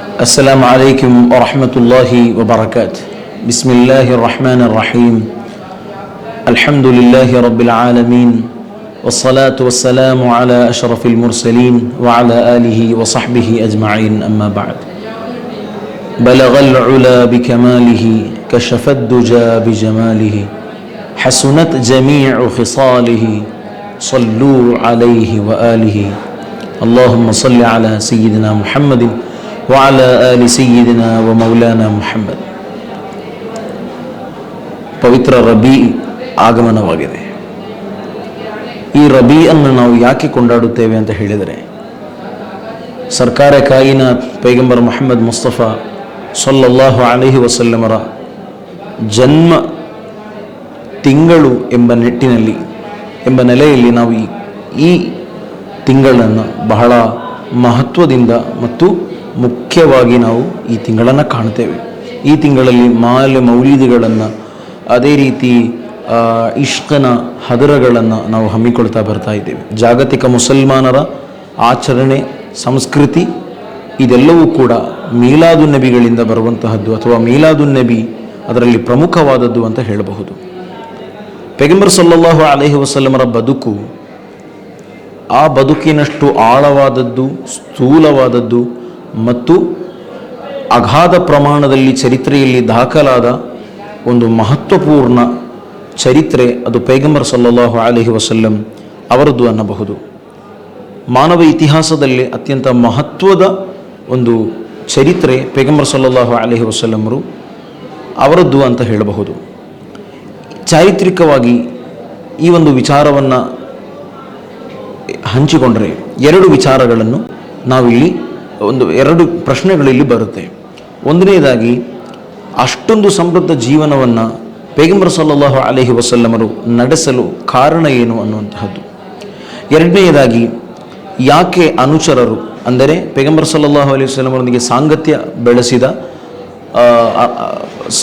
السلام عليكم ورحمة الله وبركاته. بسم الله الرحمن الرحيم. الحمد لله رب العالمين والصلاة والسلام على أشرف المرسلين وعلى آله وصحبه أجمعين أما بعد. بلغ العلا بكماله كشف الدجى بجماله حسنت جميع خصاله صلوا عليه وآله. اللهم صل على سيدنا محمد وعلى آل سيدنا ومولانا محمد ಪವಿತ್ರ ರಬಿ ಆಗಮನವಾಗಿದೆ ಈ ರಬಿಯನ್ನು ನಾವು ಯಾಕೆ ಕೊಂಡಾಡುತ್ತೇವೆ ಅಂತ ಹೇಳಿದರೆ ಸರ್ಕಾರ ಕಾಯಿನಾತ್ ಪೈಗಂಬರ್ ಮೊಹಮ್ಮದ್ ಮುಸ್ತಫಾ ಸಲ್ಲಲ್ಲಾಹು ಅಲೈಹಿ ವಸಲ್ಲಮರ ಜನ್ಮ ತಿಂಗಳು ಎಂಬ ನಿಟ್ಟಿನಲ್ಲಿ ಎಂಬ ನೆಲೆಯಲ್ಲಿ ನಾವು ಈ ಈ ತಿಂಗಳನ್ನು ಬಹಳ ಮಹತ್ವದಿಂದ ಮತ್ತು ಮುಖ್ಯವಾಗಿ ನಾವು ಈ ತಿಂಗಳನ್ನು ಕಾಣ್ತೇವೆ. ಈ ತಿಂಗಳಲ್ಲಿ ಮಾಲೆ ಮೌಲಿದಿಗಳನ್ನು ಅದೇ ರೀತಿ ಇಷ್ಕನ ಹದರಗಳನ್ನು ನಾವು ಹಮ್ಮಿಕೊಳ್ತಾ ಬರ್ತಾ ಇದ್ದೇವೆ. ಜಾಗತಿಕ ಮುಸಲ್ಮಾನರ ಆಚರಣೆ, ಸಂಸ್ಕೃತಿ, ಇದೆಲ್ಲವೂ ಕೂಡ ಮೀಲಾದು ನಬಿಗಳಿಂದ ಬರುವಂತಹದ್ದು ಅಥವಾ ಮೀಲಾದು ನಬಿ ಅದರಲ್ಲಿ ಪ್ರಮುಖವಾದದ್ದು ಅಂತ ಹೇಳಬಹುದು. ಪೆಗಂಬರ್ ಸಲ್ಲಲ್ಲಾಹು ಅಲೈಹಿ ವಸಲ್ಲಮರ ಬದುಕು, ಆ ಬದುಕಿನಷ್ಟು ಆಳವಾದದ್ದು, ಸ್ಥೂಲವಾದದ್ದು ಮತ್ತು ಅಗಾಧ ಪ್ರಮಾಣದಲ್ಲಿ ಚರಿತ್ರೆಯಲ್ಲಿ ದಾಖಲಾದ ಒಂದು ಮಹತ್ವಪೂರ್ಣ ಚರಿತ್ರೆ ಅದು ಪೈಗಂಬರ್ ಸಲ್ಲಲ್ಲಾಹು ಅಲಹಿ ವಸಲ್ಲಂ ಅವರದ್ದು ಅನ್ನಬಹುದು. ಮಾನವ ಇತಿಹಾಸದಲ್ಲಿ ಅತ್ಯಂತ ಮಹತ್ವದ ಒಂದು ಚರಿತ್ರೆ ಪೈಗಂಬರ್ ಸಲ್ಲಲ್ಲಾಹು ಅಲಹಿ ವಸಲ್ಲಮರು ಅವರದ್ದು ಅಂತ ಹೇಳಬಹುದು. ಚಾರಿತ್ರಿಕವಾಗಿ ಈ ಒಂದು ವಿಚಾರವನ್ನು ಹಂಚಿಕೊಂಡರೆ ಎರಡು ವಿಚಾರಗಳನ್ನು ನಾವಿಲ್ಲಿ ಒಂದು ಎರಡು ಪ್ರಶ್ನೆಗಳಿಲ್ಲಿ ಬರುತ್ತೆ. ಒಂದನೇದಾಗಿ, ಅಷ್ಟೊಂದು ಸಮೃದ್ಧ ಜೀವನವನ್ನು ಪೇಗಂಬರ್ ಸಲ್ಲಲ್ಲಾಹು ಅಲಹಿ ವಸಲ್ಲಮರು ನಡೆಸಲು ಕಾರಣ ಏನು ಅನ್ನುವಂತಹದ್ದು. ಎರಡನೆಯದಾಗಿ ಯಾಕೆ ಅನುಚರರು, ಅಂದರೆ ಪೇಗಂಬರ್ ಸಲ್ಲಲ್ಲಾಹು ಅಲೈಹಿ ವಸಲ್ಲಮರೊಂದಿಗೆ ಸಾಂಗತ್ಯ ಬೆಳೆಸಿದ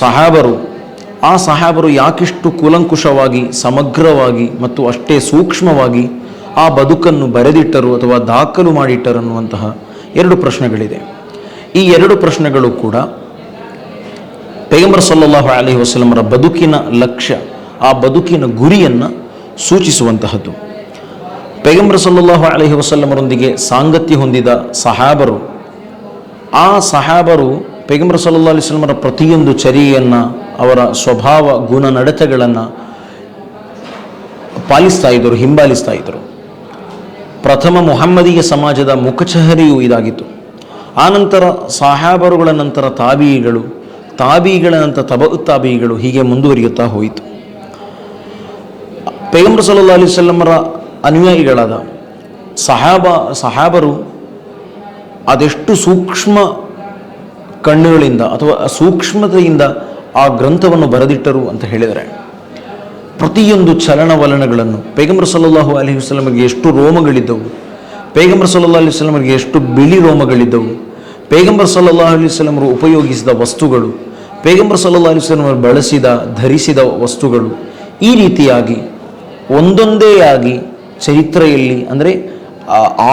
ಸಹಾಬರು, ಆ ಸಹಾಬರು ಯಾಕಿಷ್ಟು ಕೂಲಂಕುಷವಾಗಿ, ಸಮಗ್ರವಾಗಿ ಮತ್ತು ಅಷ್ಟೇ ಸೂಕ್ಷ್ಮವಾಗಿ ಆ ಬದುಕನ್ನು ಬರೆದಿಟ್ಟರು ಅಥವಾ ದಾಖಲು ಮಾಡಿಟ್ಟರು ಅನ್ನುವಂತಹ ಎರಡು ಪ್ರಶ್ನೆಗಳಿದೆ. ಈ ಎರಡು ಪ್ರಶ್ನೆಗಳು ಕೂಡ ಪೈಗಂಬರ್ ಸಲ್ಲಲ್ಲಾಹು ಅಲೈಹಿ ವಸಲಮರ ಬದುಕಿನ ಲಕ್ಷ್ಯ, ಆ ಬದುಕಿನ ಗುರಿಯನ್ನು ಸೂಚಿಸುವಂತಹದ್ದು. ಪೈಗಂಬರ್ ಸಲ್ಲಲ್ಲಾಹು ಅಲಹಿ ವಸಲ್ಲಮರೊಂದಿಗೆ ಸಾಂಗತ್ಯ ಹೊಂದಿದ ಸಹಾಬರು, ಆ ಸಹಾಬರು ಪೈಗಂಬರ್ ಸಲ್ಲಾ ಅಲಿ ವಸಲ್ಲಮರ ಪ್ರತಿಯೊಂದು ಚರಿಯನ್ನು ಅವರ ಸ್ವಭಾವ ಗುಣ ನಡತೆಗಳನ್ನು ಪಾಲಿಸ್ತಾ ಇದ್ದರು, ಹಿಂಬಾಲಿಸ್ತಾ ಇದ್ದರು. ಪ್ರಥಮ ಮೊಹಮ್ಮದಿಯ ಸಮಾಜದ ಮುಖಚಹರಿಯು ಇದಾಗಿತ್ತು. ಆನಂತರ ಸಹಾಬರುಗಳ ನಂತರ ತಾಬೀಗಳು ತಾಬೀಗಳ ನಂತರ ತಬ ತಾಬೀಗಳು ಹೀಗೆ ಮುಂದುವರಿಯುತ್ತಾ ಹೋಯಿತು. ಪೈಗಂಬರ್ ಸಲ್ಲಾ ಅಲಿ ಸಲ್ಲಮರ ಅನುಯಾಯಿಗಳಾದ ಸಹಾಬ, ಸಹಾಬರು ಅದೆಷ್ಟು ಸೂಕ್ಷ್ಮ ಕಣ್ಣುಗಳಿಂದ ಅಥವಾ ಸೂಕ್ಷ್ಮತೆಯಿಂದ ಆ ಗ್ರಂಥವನ್ನು ಬರೆದಿಟ್ಟರು ಅಂತ ಹೇಳಿದರೆ. ಪ್ರತಿಯೊಂದು ಚಲನವಲನಗಳನ್ನು ಪೈಗಂಬರ್ ಸಲ್ಲಲ್ಲಾಹು ಅಲಿ ವಸ್ಲಮರಿಗೆ ಎಷ್ಟು ರೋಮಗಳಿದ್ದವು, ಪೈಗಂಬರ್ ಸಲ್ಲಲ್ಲಾಹು ಅಲಿ ವಸ್ಲಮರಿಗೆ ಎಷ್ಟು ಬಿಳಿ ರೋಮಗಳಿದ್ದವು, ಪೈಗಂಬರ್ ಸಲ್ಲಲ್ಲಾಹು ಅಲಿ ವಸ್ಲಮರು ಉಪಯೋಗಿಸಿದ ವಸ್ತುಗಳು, ಪೈಗಂಬರ್ ಸಲ್ಲಲ್ಲಾಹು ಅಲೈಹಿ ವಸ್ಲಮರು ಬಳಸಿದ, ಧರಿಸಿದ ವಸ್ತುಗಳು ಈ ರೀತಿಯಾಗಿ ಒಂದೊಂದೇ ಆಗಿ ಚರಿತ್ರೆಯಲ್ಲಿ ಅಂದರೆ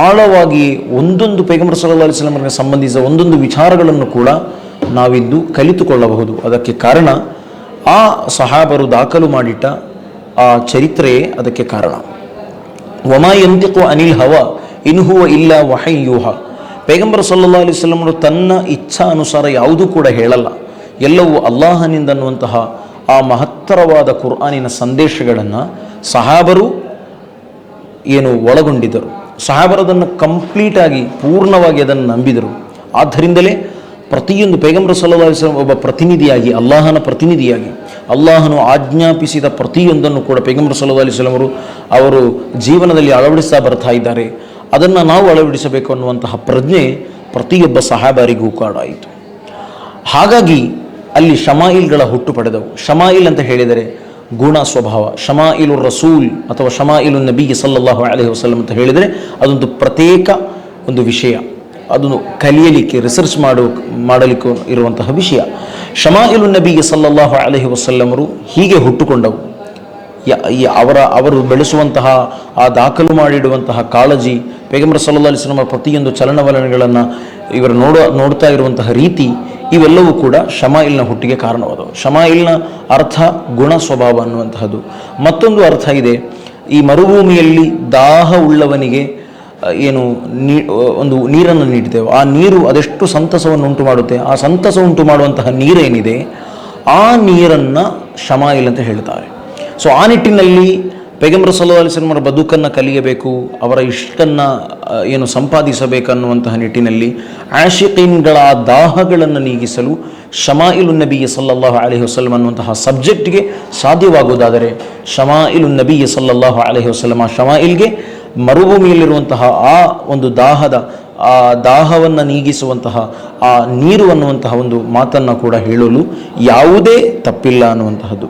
ಆಳವಾಗಿ ಒಂದೊಂದು ಪೈಗಂಬರ್ ಸಲ್ಲಲ್ಲಾಹು ಅಲಿ ವಸ್ಲಮರಿಗೆ ಸಂಬಂಧಿಸಿದ ಒಂದೊಂದು ವಿಚಾರಗಳನ್ನು ಕೂಡ ನಾವಿದ್ದು ಕಲಿತುಕೊಳ್ಳಬಹುದು. ಅದಕ್ಕೆ ಕಾರಣ ಆ ಸಹಾಬರು ದಾಖಲು ಮಾಡಿಟ್ಟ ಆ ಚರಿತ್ರೆಯೇ ಅದಕ್ಕೆ ಕಾರಣ. ವಮಾಯಂತಿಕು ಅನಿಲ್ ಹವ ಇನ್ಹುವ ಇಲ್ಲ ವಹಯ್ಯೂಹ ಪೈಗಂಬರ್ ಸಲ್ಲಾ ಅಲಿ ವಸಲ್ಲಮರು ತನ್ನ ಇಚ್ಛಾ ಅನುಸಾರ ಯಾವುದೂ ಕೂಡ ಹೇಳಲ್ಲ. ಎಲ್ಲವೂ ಅಲ್ಲಾಹನಿಂದ ಅನ್ನುವಂತಹ ಆ ಮಹತ್ತರವಾದ ಕುರ್ಆನಿನ ಸಂದೇಶಗಳನ್ನು ಸಹಾಬರು ಏನು ಒಳಗೊಂಡಿದ್ದರು. ಸಹಾಬರದನ್ನು ಕಂಪ್ಲೀಟಾಗಿ ಪೂರ್ಣವಾಗಿ ಅದನ್ನು ನಂಬಿದರು. ಆದ್ದರಿಂದಲೇ ಪ್ರತಿಯೊಂದು ಪೈಗಂಬರ ಸಲ್ಲಾ ಅಲಿಸ್ಲಂ ಒಬ್ಬ ಪ್ರತಿನಿಧಿಯಾಗಿ, ಅಲ್ಲಾಹನ ಪ್ರತಿನಿಧಿಯಾಗಿ ಅಲ್ಲಾಹನು ಆಜ್ಞಾಪಿಸಿದ ಪ್ರತಿಯೊಂದನ್ನು ಕೂಡ ಪೈಗಂಬರ್ ಸಲ್ಲಾ ಅಲಿಸ್ಲಾಮರು ಅವರು ಜೀವನದಲ್ಲಿ ಅಳವಡಿಸ್ತಾ ಬರ್ತಾ ಇದ್ದಾರೆ. ಅದನ್ನು ನಾವು ಅಳವಡಿಸಬೇಕು ಅನ್ನುವಂತಹ ಪ್ರಜ್ಞೆ ಪ್ರತಿಯೊಬ್ಬ ಸಹಬಾರಿಗೂ ಕಾಡಾಯಿತು ಹಾಗಾಗಿ ಅಲ್ಲಿ ಶಮಾಯಿಲ್ಗಳ ಹುಟ್ಟು ಪಡೆದವು. ಶಮಾಯಿಲ್ ಅಂತ ಹೇಳಿದರೆ ಗುಣ ಸ್ವಭಾವ. ಶಮಾಯಿಲು ರಸೂಲ್ ಅಥವಾ ಶಮಾಯಿಲು ನಬಿ ಸಲ್ಲಲ್ಲಾಹು ಅಲಹಿ ವಸಲ್ಲಂ ಅಂತ ಹೇಳಿದರೆ ಅದೊಂದು ಪ್ರತ್ಯೇಕ ಒಂದು ವಿಷಯ. ಅದನ್ನು ಕಲಿಯಲಿಕ್ಕೆ ರಿಸರ್ಚ್ ಮಾಡೋ, ಮಾಡಲಿಕ್ಕೆ ಇರುವಂತಹ ವಿಷಯ. ಶಮಾಯಿಲು ನಬಿಗೆ ಸಲ್ಲಲ್ಲಾಹು ಅಲಹಿ ವಸಲ್ಲಮರು ಹೀಗೆ ಹುಟ್ಟುಕೊಂಡವು. ಅವರ, ಅವರು ಬೆಳೆಸುವಂತಹ, ಆ ದಾಖಲು ಮಾಡಿಡುವಂತಹ ಕಾಳಜಿ ಪೇಗಂಬರ ಸಲ್ಲಾ ಅಲಿಸ್ಲಮ ಪ್ರತಿಯೊಂದು ಚಲನವಲನಗಳನ್ನು ಇವರು ನೋಡ ನೋಡ್ತಾ ಇರುವಂತಹ ರೀತಿ ಇವೆಲ್ಲವೂ ಕೂಡ ಶಮಾಯಿಲ್ನ ಹುಟ್ಟಿಗೆ ಕಾರಣವಾದವು. ಶಮಾಯಿಲ್ನ ಅರ್ಥ ಗುಣ ಸ್ವಭಾವ ಅನ್ನುವಂತಹದ್ದು. ಮತ್ತೊಂದು ಅರ್ಥ ಇದೆ, ಈ ಮರುಭೂಮಿಯಲ್ಲಿ ದಾಹ ಉಳ್ಳವನಿಗೆ ಏನು ನೀ ಒಂದು ನೀರನ್ನು ನೀಡಿದೆವು. ಆ ನೀರು ಅದೆಷ್ಟು ಸಂತಸವನ್ನು ಉಂಟು ಮಾಡುತ್ತೆ? ಆ ಸಂತಸ ಉಂಟು ಮಾಡುವಂತಹ ನೀರೇನಿದೆ? ಆ ನೀರನ್ನು ಶಮಾಯಿಲ್ ಅಂತ ಹೇಳ್ತಾರೆ. ಸೊ ಆ ನಿಟ್ಟಿನಲ್ಲಿ ಪೈಗಂಬರ ಸಲ್ಲಾ ಅಲಿಸ್ಲಮರ ಬದುಕನ್ನು ಕಲಿಯಬೇಕು, ಅವರ ಇಷ್ಟನ್ನು ಏನು ಸಂಪಾದಿಸಬೇಕನ್ನುವಂತಹ ನಿಟ್ಟಿನಲ್ಲಿ ಆಶಿಕೀನ್ಗಳ ದಾಹಗಳನ್ನು ನೀಗಿಸಲು ಶಮಾಯಿಲು ನಬಿಯ ಸಲ್ಲಲ್ಲಾಹು ಅಲೈಹಿ ವಸಲ್ಲಂ ಅನ್ನುವಂತಹ ಸಬ್ಜೆಕ್ಟ್ಗೆ ಸಾಧ್ಯವಾಗುವುದಾದರೆ, ಶಮಾಯಿಲು ನಬಿಯ ಸಲ್ಲಲ್ಲಾಹು ಅಲೈಹಿ ವಸಲ್ಲಂ ಆ ಶಮಾಯಿಲ್ಗೆ ಮರುಭೂಮಿಯಲ್ಲಿರುವಂತಹ ಆ ಒಂದು ದಾಹದ, ಆ ದಾಹವನ್ನು ನೀಗಿಸುವಂತಹ, ಆ ನೀರು ಅನ್ನುವಂತಹ ಒಂದು ಮಾತನ್ನು ಕೂಡ ಹೇಳಲು ಯಾವುದೇ ತಪ್ಪಿಲ್ಲ ಅನ್ನುವಂತಹದ್ದು.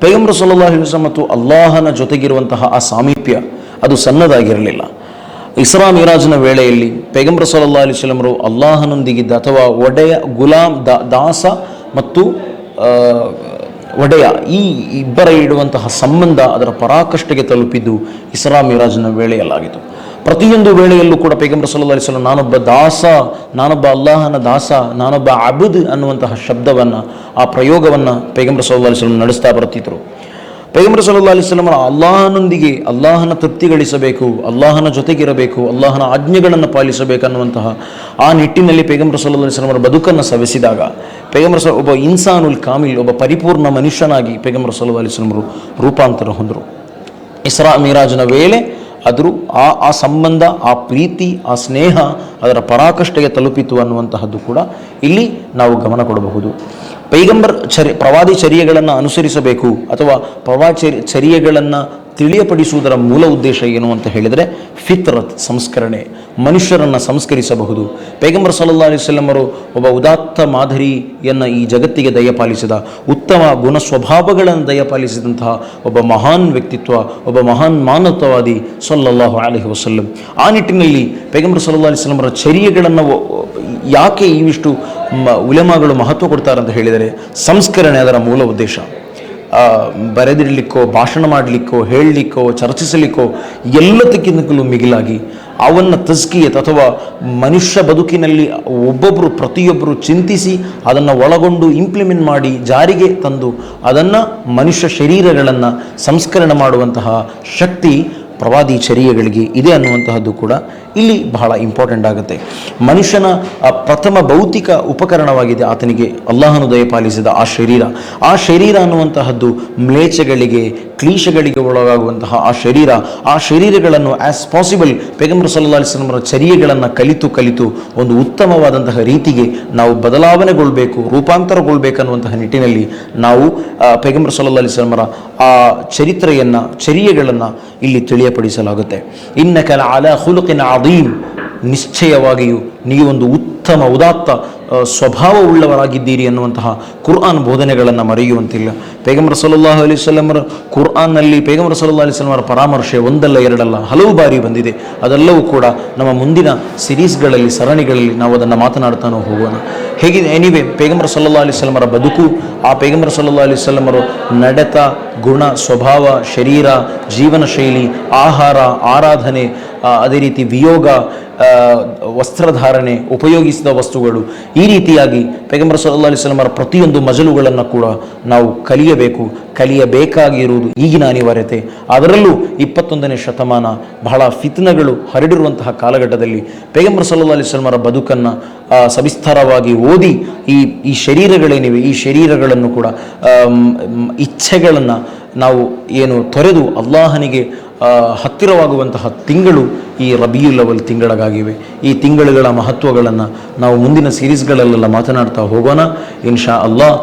ಪೈಗಂಬರ ಅಲೈಹಿ ಮತ್ತು ಅಲ್ಲಾಹನ ಜೊತೆಗಿರುವಂತಹ ಆ ಸಾಮೀಪ್ಯ ಅದು ಸಣ್ಣದಾಗಿರಲಿಲ್ಲ. ಇಸ್ರಾ ಮಿರಾಜ್ನ ವೇಳೆಯಲ್ಲಿ ಪೈಗಂಬರ ಸಲ್ಲಾ ಅಲಿ ಸ್ವಲಮರು ಅಲ್ಲಾಹನೊಂದಿಗಿದ್ದ ಅಥವಾ ಒಡೆಯ ಗುಲಾಮ್ ದಾಸ ಮತ್ತು ಒಡೆಯ ಈ ಇಬ್ಬರ ಇಡುವಂತಹ ಸಂಬಂಧ ಅದರ ಪರಾಕಷ್ಟಿಗೆ ತಲುಪಿದ್ದು ಇಸ್ರಾ ಮಿರಾಜ್ನ ವೇಳೆಯಲ್ಲಾಗಿತ್ತು. ಪ್ರತಿಯೊಂದು ವೇಳೆಯಲ್ಲೂ ಕೂಡ ಪೈಗಂಬರ ಸಲ್ಲಾ ಅಲಿ ವಸಲ್ಲಂ ನಾನೊಬ್ಬ ದಾಸ, ನಾನೊಬ್ಬ ಅಲ್ಲಾಹನ ದಾಸ, ನಾನೊಬ್ಬ ಅಬುದ್ ಅನ್ನುವಂತಹ ಶಬ್ದವನ್ನು, ಆ ಪ್ರಯೋಗವನ್ನು ಪೈಗಂಬರ ಸಲ್ಲಾ ಅಲಿ ನಡೆಸ್ತಾ ಬರ್ತಿದ್ರು. ಪೈಗಂಬರ ಸಲ್ಲಾ ಅಲಿಸ್ಲಮರ ಅಲ್ಲಾಹನೊಂದಿಗೆ ಅಲ್ಲಾಹನ ತೃಪ್ತಿ ಗಳಿಸಬೇಕು ಅಲ್ಲಾಹನ ಜೊತೆಗಿರಬೇಕು, ಅಲ್ಲಾಹನ ಆಜ್ಞೆಗಳನ್ನು ಪಾಲಿಸಬೇಕನ್ನುವಂತಹ ಆ ನಿಟ್ಟಿನಲ್ಲಿ ಪೈಗಂಬರ ಸಲ್ಲಾ ಅಲಿಸ್ಲಮರ ಬದುಕನ್ನು ಸವೆಸಿದಾಗ, ಪೈಗಂಬರ ಸ ಒಬ್ಬ ಇನ್ಸಾನುಲ್ ಕಾಮಿಲ್, ಒಬ್ಬ ಪರಿಪೂರ್ಣ ಮನುಷ್ಯನಾಗಿ ಪೈಗಂಬರ ಸಲ್ಲಾ ಅಲಿಸ್ಲಮರು ರೂಪಾಂತರ ಹೊಂದರು. ಇಸ್ರಾ ಮಿರಾಜ್ನ ವೇಳೆ ಆದರೂ ಆ ಆ ಸಂಬಂಧ, ಆ ಪ್ರೀತಿ, ಆ ಸ್ನೇಹ ಅದರ ಪರಾಕಷ್ಟೆಗೆ ತಲುಪಿತು ಅನ್ನುವಂತಹದ್ದು ಕೂಡ ಇಲ್ಲಿ ನಾವು ಗಮನ ಕೊಡಬಹುದು. ಪೈಗಂಬರ್ ಚರಿ ಪ್ರವಾದಿ ಚರ್ಯಗಳನ್ನು ಅನುಸರಿಸಬೇಕು ಅಥವಾ ಪ್ರವಾಚರಿ ಚರ್ಯೆಗಳನ್ನು ತಿಳಿಯಪಡಿಸುವುದರ ಮೂಲ ಉದ್ದೇಶ ಏನು ಅಂತ ಹೇಳಿದರೆ ಫಿತ್ರತ್, ಸಂಸ್ಕರಣೆ. ಮನುಷ್ಯರನ್ನು ಸಂಸ್ಕರಿಸಬಹುದು. ಪೈಗಂಬರ್ ಸಲ್ಲಾ ಅಲಿಸ್ಲಮರು ಒಬ್ಬ ಉದಾತ್ತ ಮಾದರಿಯನ್ನು ಈ ಜಗತ್ತಿಗೆ ದಯಪಾಲಿಸಿದ ಉತ್ತಮ ಗುಣ ಸ್ವಭಾವಗಳನ್ನು ದಯಪಾಲಿಸಿದಂತಹ ಒಬ್ಬ ಮಹಾನ್ ವ್ಯಕ್ತಿತ್ವ, ಒಬ್ಬ ಮಹಾನ್ ಮಾನವತಾವಾದಿ ಸಲ್ಲಲ್ಲಾಹು ಅಲಹಿ ವಸಲ್ಲಂ. ಆ ನಿಟ್ಟಿನಲ್ಲಿ ಪೈಗಂಬರ್ ಸಲ್ಲಾ ಅಲಿಸ್ಲಮರ ಚರ್ಯೆಗಳನ್ನು ಯಾಕೆ ಇವಿಷ್ಟು ಉಲೆಮಾಗಳು ಮಹತ್ವ ಕೊಡ್ತಾರೆ ಅಂತ ಹೇಳಿದರೆ, ಸಂಸ್ಕರಣೆ ಅದರ ಮೂಲ ಉದ್ದೇಶ. ಬರೆದಿಡಲಿಕ್ಕೋ, ಭಾಷಣ ಮಾಡಲಿಕ್ಕೋ, ಹೇಳಲಿಕ್ಕೋ, ಚರ್ಚಿಸಲಿಕ್ಕೋ, ಎಲ್ಲದಕ್ಕಿಂತಲೂ ಮಿಗಿಲಾಗಿ ಅವನ್ನು ತಸ್ಕಿಯತ್ ಅಥವಾ ಮನುಷ್ಯ ಬದುಕಿನಲ್ಲಿ ಒಬ್ಬೊಬ್ಬರು ಪ್ರತಿಯೊಬ್ಬರು ಚಿಂತಿಸಿ ಅದನ್ನು ಒಳಗೊಂಡು ಇಂಪ್ಲಿಮೆಂಟ್ ಮಾಡಿ ಜಾರಿಗೆ ತಂದು ಅದನ್ನು ಮನುಷ್ಯ ಶರೀರಗಳನ್ನು ಸಂಸ್ಕರಣೆ ಮಾಡುವಂತಹ ಶಕ್ತಿ ಪ್ರವಾದಿ ಚರ್ಯಗಳಿಗೆ ಇದೆ ಅನ್ನುವಂತಹದ್ದು ಕೂಡ ಇಲ್ಲಿ ಬಹಳ ಇಂಪಾರ್ಟೆಂಟ್ ಆಗುತ್ತೆ. ಮನುಷ್ಯನ ಪ್ರಥಮ ಭೌತಿಕ ಉಪಕರಣವಾಗಿದೆ ಆತನಿಗೆ. ಅಲ್ಲಾಹನು ದಯಪಾಲಿಸಿದ ಆ ಶರೀರ. ಆ ಶರೀರ ಅನ್ನುವಂತಹದ್ದು ಮ್ಲೇಚ್ಛಗಳಿಗೆ ಕ್ಲೀಶಗಳಿಗೆ ಒಳಗಾಗುವಂತಹ ಆ ಶರೀರ, ಆ ಶರೀರಗಳನ್ನು ಆಸ್ ಪಾಸಿಬಲ್ ಪೆಗಂಬರ್ ಸಲ್ಲಾ ಅಲಿಸ್ಲಮರ ಚರ್ಯೆಗಳನ್ನು ಕಲಿತು ಕಲಿತು ಒಂದು ಉತ್ತಮವಾದಂತಹ ರೀತಿಗೆ ನಾವು ಬದಲಾವಣೆಗೊಳ್ಬೇಕು, ರೂಪಾಂತರಗೊಳ್ಬೇಕನ್ನುವಂತಹ ನಿಟ್ಟಿನಲ್ಲಿ ನಾವು ಪೇಗಂಬರ್ ಸಲ್ಲಾ ಆ ಚರಿತ್ರೆಯನ್ನು, ಚರ್ಯೆಗಳನ್ನು ಇಲ್ಲಿ ತಿಳಿಯಪಡಿಸಲಾಗುತ್ತೆ. ಇನ್ನ ಕೆಲ ಅಲ ಹುಲುಕಿನ ಅದೀಮ್ ನಿಶ್ಚಯವಾಗಿಯೂ ನೀವೊಂದು ಉತ್ತಮ, ಉದಾತ್ತ ಸ್ವಭಾವವುಳ್ಳವರಾಗಿದ್ದೀರಿ ಅನ್ನುವಂತಹ ಕುರ್ಆನ್ ಬೋಧನೆಗಳನ್ನು ಮರೆಯುವಂತಿಲ್ಲ. ಪೇಗಮರ ಸಲ್ಲಲ್ಲಾಹು ಅಲಿ ಸ್ವಲ್ಲಮರ ಕುರ್ಆನ್ನಲ್ಲಿ ಪೇಗಮರ ಸಲ್ಲಾ ಅಲಿ ಸ್ವಲ್ಲಮರ ಪರಾಮರ್ಶೆ ಒಂದಲ್ಲ ಎರಡಲ್ಲ, ಹಲವು ಬಾರಿ ಬಂದಿದೆ. ಅದೆಲ್ಲವೂ ಕೂಡ ನಮ್ಮ ಮುಂದಿನ ಸಿರೀಸ್ಗಳಲ್ಲಿ, ಸರಣಿಗಳಲ್ಲಿ ನಾವು ಅದನ್ನು ಮಾತನಾಡ್ತಾನೋ ಹೋಗೋಣ. ಹೇಗಿದೆ ಎನಿವೆ ಪೇಗಮರ ಸಲ್ಲಾ ಅಲಿ ವಸಲ್ಲಮರ ಬದುಕು, ಆ ಪೇಗಮರ ಸಲ್ಲಾ ಅಲಿ ಸ್ವಲ್ಲಮರು ನಡೆತ, ಗುಣ, ಸ್ವಭಾವ, ಶರೀರ ಜೀವನ ಶೈಲಿ ಆಹಾರ, ಆರಾಧನೆ ಅದೇ ರೀತಿ ವಿಯೋಗ ವಸ್ತ್ರಧಾರಣೆ ಉಪಯೋಗಿಸಿದ ವಸ್ತುಗಳು ಈ ರೀತಿಯಾಗಿ ಪೈಗಂಬರ ಸಲ್ಲಾ ಅಲಿಸ್ಲಮರ ಪ್ರತಿಯೊಂದು ಮಜಲುಗಳನ್ನು ಕೂಡ ನಾವು ಕಲಿಯಬೇಕು. ಕಲಿಯಬೇಕಾಗಿರುವುದು ಈಗಿನ ಅನಿವಾರ್ಯತೆ. ಅದರಲ್ಲೂ ಇಪ್ಪತ್ತೊಂದನೇ ಶತಮಾನ ಬಹಳ ಫಿತ್ನಗಳು ಹರಡಿರುವಂತಹ ಕಾಲಘಟ್ಟದಲ್ಲಿ ಪೇಗಂಬರ್ ಸಲ್ಲಾ ಅಲಿ ಸ್ವಲಮರ ಬದುಕನ್ನು ಸವಿಸ್ತಾರವಾಗಿ ಓದಿ ಈ ಈ ಶರೀರಗಳೇನಿವೆ, ಈ ಶರೀರಗಳನ್ನು ಕೂಡ ಇಚ್ಛೆಗಳನ್ನು ನಾವು ಏನು ತೊರೆದು ಅಲ್ಲಾಹನಿಗೆ ಹತ್ತಿರವಾಗುವಂತಹ ತಿಂಗಳು ಈ ರಬಿಯುಲ್ ಅವಲ್ ತಿಂಗಳಾಗಿವೆ. ಈ ತಿಂಗಳುಗಳ ಮಹತ್ವಗಳನ್ನು ನಾವು ಮುಂದಿನ ಸೀರೀಸ್ಗಳಲ್ಲೆಲ್ಲ ಮಾತನಾಡ್ತಾ ಹೋಗೋಣ. ಇನ್ಶಾ ಅಲ್ಲಾಹ್